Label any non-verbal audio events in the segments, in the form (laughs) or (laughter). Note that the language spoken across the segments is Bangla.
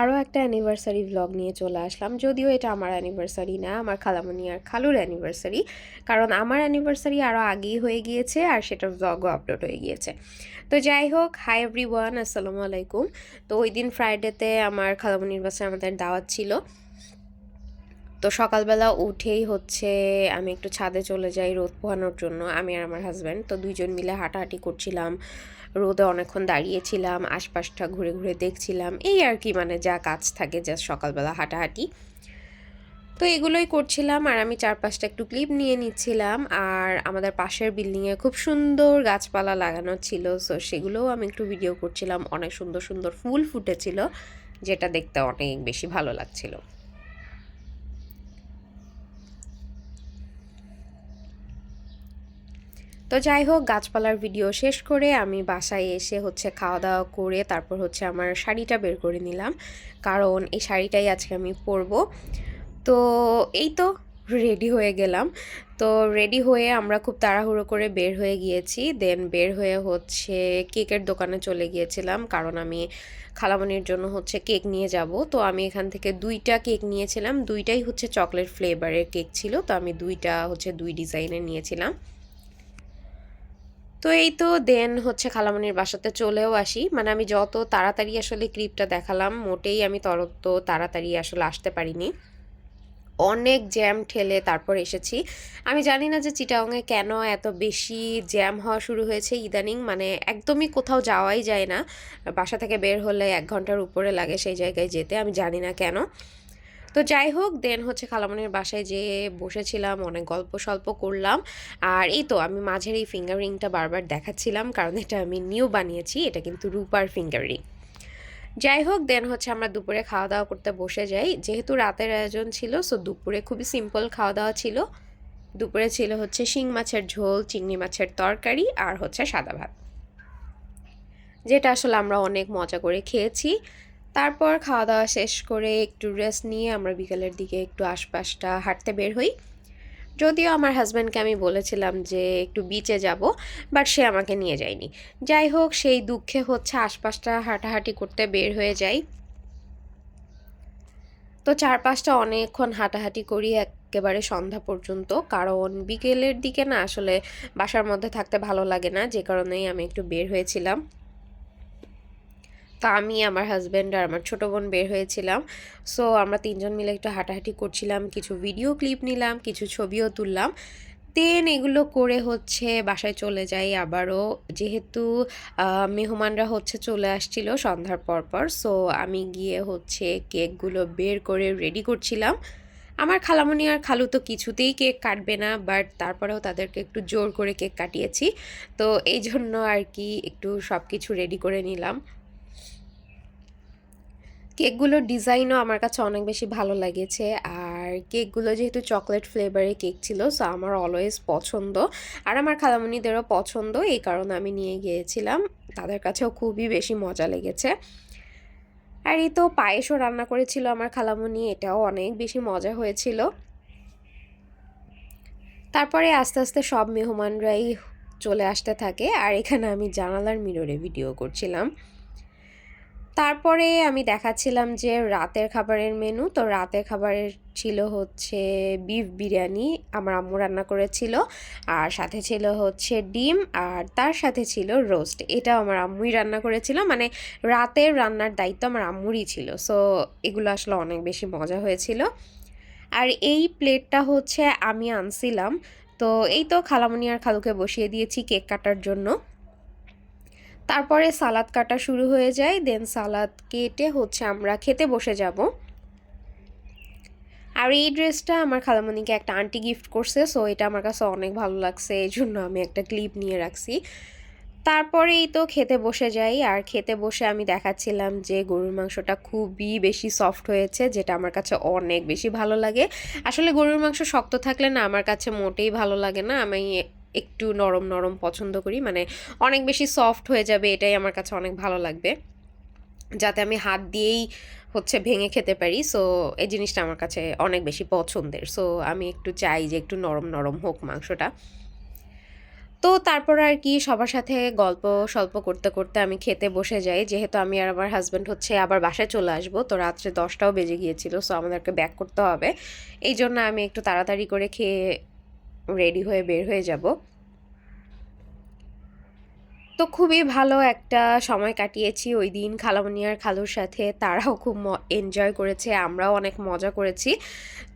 আরও একটা অ্যানিভার্সারি ভ্লগ নিয়ে চলে আসলাম। যদিও এটা আমার অ্যানিভার্সারি না, আমার খালামণি আর খালুর অ্যানিভার্সারি কারণ আমার অ্যানিভার্সারি আরও আগেই হয়ে গিয়েছে আর সেটার ভ্লগও আপলোড হয়ে গিয়েছে। তো যাই হোক হাই এভরি ওয়ান আসসালামু আলাইকুম। তো ওই দিন ফ্রাইডেতে আমার খালামণির বাসায় আমাদের দাওয়াত ছিল। তো সকালবেলা উঠেই হচ্ছে আমি একটু ছাদে চলে যাই রোদ পোহানোর জন্য, আমি আর আমার হাজব্যান্ড তো দুইজন মিলে হাঁটাহাঁটি করছিলাম। রোদে অনেকক্ষণ দাঁড়িয়েছিলাম, আশপাশটা ঘুরে ঘুরে দেখছিলাম, এই আর কি মানে যা কাজ থাকে যা সকালবেলা হাঁটাহাঁটি। তো এগুলোই করছিলাম আর আমি চার পাঁচটা একটু ক্লিপ নিয়ে নিচ্ছিলাম আর আমাদের পাশের বিল্ডিংয়ে খুব সুন্দর গাছপালা লাগানো ছিল সো সেগুলোও আমি একটু ভিডিও করছিলাম, অনেক সুন্দর সুন্দর ফুল ফুটেছিল, যেটা দেখতে অনেক বেশি ভালো লাগছিল। তো যাই হোক, গাছপালার ভিডিও শেষ করে আমি বাসায় এসে হচ্ছে খাওয়া দাওয়া করে তারপর হচ্ছে আমার শাড়িটা বের করে নিলাম। কারণ এই শাড়িটাই আজকে আমি পরব। তো এই তো রেডি হয়ে গেলাম। তো রেডি হয়ে আমরা খুব তাড়াহুড়ো করে বের হয়ে গিয়েছি। দেন বের হয়ে হচ্ছে কেকের দোকানে চলে গিয়েছিলাম। কারণ আমি খালামনির জন্য হচ্ছে কেক নিয়ে যাব। তো আমি এখান থেকে দুইটা কেক নিয়েছিলাম। দুইটাই হচ্ছে চকলেট ফ্লেভারের কেক ছিল। তো আমি দুইটা হচ্ছে দুই ডিজাইনের নিয়েছিলাম। তো এই তো দেন হচ্ছে খালামনির বাসাতে চলেও আসি। মানে আমি যত তাড়াতাড়ি আসলে ক্লিপটা দেখালাম, মোটেই আমি তত তাড়াতাড়ি আসলে আসতে পারিনি। অনেক জ্যাম ঠেলে তারপর এসেছি। আমি জানি না যে চিটাংয়ে কেন এত বেশি জ্যাম হওয়া শুরু হয়েছে ইদানিং মানে একদমই কোথাও যাওয়াই যায় না। বাসা থেকে বের হলে এক ঘণ্টার উপরে লাগে সেই জায়গায় যেতে, আমি জানি না কেন। তো যাই হোক দেন হচ্ছে খালামনির বাসায় যেয়ে বসেছিলাম, অনেক গল্প সল্প করলাম। আর এই তো আমি মাঝের এই ফিঙ্গার রিংটা বারবার দেখাচ্ছিলাম, কারণ এটা আমি নিউ বানিয়েছি, এটা কিন্তু রূপার ফিঙ্গার রিং যাই হোক দেন হচ্ছে আমরা দুপুরে খাওয়া দাওয়া করতে বসে যাই। যেহেতু রাতের আয়োজন ছিল সো দুপুরে খুবই সিম্পল খাওয়া দাওয়া ছিল। দুপুরে ছিল হচ্ছে শিং মাছের ঝোল, চিংড়ি মাছের তরকারি, আর হচ্ছে সাদা ভাত। যেটা আসলে আমরা অনেক মজা করে খেয়েছি। তারপর খাওয়া দাওয়া শেষ করে একটু রেস্ট নিয়ে আমরা বিকেলের দিকে একটু আশপাশটা হাঁটতে বের হই। যদিও আমার হাজব্যান্ডকে আমি বলেছিলাম যে একটু বিচে যাব বাট সে আমাকে নিয়ে যায়নি। যাই হোক, সেই দুঃখে হচ্ছে আশপাশটা হাঁটাহাঁটি করতে বের হয়ে যাই। তো চারপাশটা অনেকক্ষণ হাঁটাহাঁটি করি একেবারে সন্ধ্যা পর্যন্ত, কারণ বিকেলের দিকে না আসলে বাসার মধ্যে থাকতে ভালো লাগে না, যে কারণেই আমি একটু বের হয়েছিলাম। তো আমি, আমার হাজব্যান্ড আর আমার ছোটো বোন বের হয়েছিলাম। সো আমরা তিনজন মিলে একটু হাঁটাহাঁটি করছিলাম, কিছু ভিডিও ক্লিপ নিলাম, কিছু ছবিও তুললাম। দেন এগুলো করে হচ্ছে বাসায় চলে যাই আবারও। যেহেতু মেহমানরা হচ্ছে চলে আসছিল সন্ধ্যার পর পর সো আমি গিয়ে হচ্ছে কেকগুলো বের করে রেডি করছিলাম। আমার খালামণি আর খালু তো কিছুতেই কেক কাটবে না বাট তারপরেও তাদেরকে একটু জোর করে কেক কাটিয়েছি। তো এই জন্য আর কি একটু সব কিছু রেডি করে নিলাম। কেকগুলোর ডিজাইনও আমার কাছে অনেক বেশি ভালো লেগেছে। আর কেকগুলো যেহেতু চকলেট ফ্লেভারের কেক ছিল, সো আমার অলওয়েজ পছন্দ। আর আমার খালামুনিদেরও পছন্দ, এই কারণে আমি নিয়ে গিয়েছিলাম। তাদের কাছেও খুবই বেশি মজা লেগেছে। আর এই তো পায়েসও রান্না করেছিল আমার খালামণি এটাও অনেক বেশি মজা হয়েছিল। তারপরে আস্তে আস্তে সব মেহমানরাই চলে আসতে থাকে। আর এখানে আমি জানালার মিররে ভিডিও করছিলাম। তারপরে আমি দেখাচ্ছিলাম যে রাতের খাবারের মেনু তো রাতের খাবারের ছিল হচ্ছে বিফ বিরিয়ানি, আমার আম্মু রান্না করেছিল। আর সাথে ছিল হচ্ছে ডিম, আর তার সাথে ছিল রোস্ট এটাও আমার আম্মুই রান্না করেছিল মানে রাতের রান্নার দায়িত্ব আমার আম্মুরই ছিল। সো এগুলো আসলে অনেক বেশি মজা হয়েছিল। আর এই প্লেটটা হচ্ছে আমি আনছিলাম। তো এই তো খালামনি আর খালুকে বসিয়ে দিয়েছি কেক কাটার জন্য। তারপরে সালাদ কাটা শুরু হয়ে যায় দেন সালাদ কেটে হচ্ছে আমরা খেতে বসে যাব। আর এই ড্রেসটা আমার খালামণিকে একটা আন্টি গিফট করছে সো এটা আমার কাছে অনেক ভালো লাগছে, এই জন্য আমি একটা ক্লিপ নিয়ে রাখছি। তারপরেই তো খেতে বসে যাই, আর খেতে বসে আমি দেখাচ্ছিলাম যে গরুর মাংসটা খুবই বেশি সফট হয়েছে, যেটা আমার কাছে অনেক বেশি ভালো লাগে। আসলে গরুর মাংস শক্ত থাকলে না আমার কাছে মোটেই ভালো লাগে না, আমি একটু নরম নরম পছন্দ করি। মানে অনেক বেশি সফট হয়ে যাবে, এটাই আমার কাছে অনেক ভালো লাগবে। যাতে আমি হাত দিয়েই হচ্ছে ভেঙে খেতে পারি। সো এই জিনিসটা আমার কাছে অনেক বেশি পছন্দের। সো আমি একটু চাই যে একটু নরম নরম হোক মাংসটা। তো তারপর আর কি সবার সাথে গল্প সল্প করতে করতে আমি খেতে বসে যাই। যেহেতু আমি আর আমার হাজব্যান্ড হচ্ছে আবার বাসায় চলে আসব, তো রাত্রে দশটাও বেজে গিয়েছিল। সো আমাদেরকে ব্যাক করতে হবে। এই জন্য আমি একটু তাড়াতাড়ি করে খেয়ে রেডি হয়ে বের হয়ে যাব। তো খুবই ভালো একটা সময় কাটিয়েছি ওই দিন খালামণি আর খালুর সাথে। তারাও খুব এনজয় করেছে, আমরাও অনেক মজা করেছি।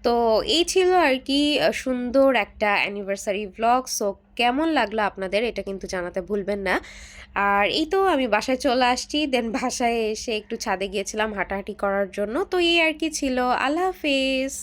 তো এই ছিল আর কি সুন্দর একটা অ্যানিভার্সারি ব্লগ সো কেমন লাগল আপনাদের এটা কিন্তু জানাতে ভুলবেন না। আর এই তো আমি বাসায় চলে আসছি দেন (laughs) বাসায় এসে একটু ছাদে গিয়েছিলাম হাঁটাহাঁটি করার জন্য। তো এই আর কি ছিল, আল্লাহ হাফেজ।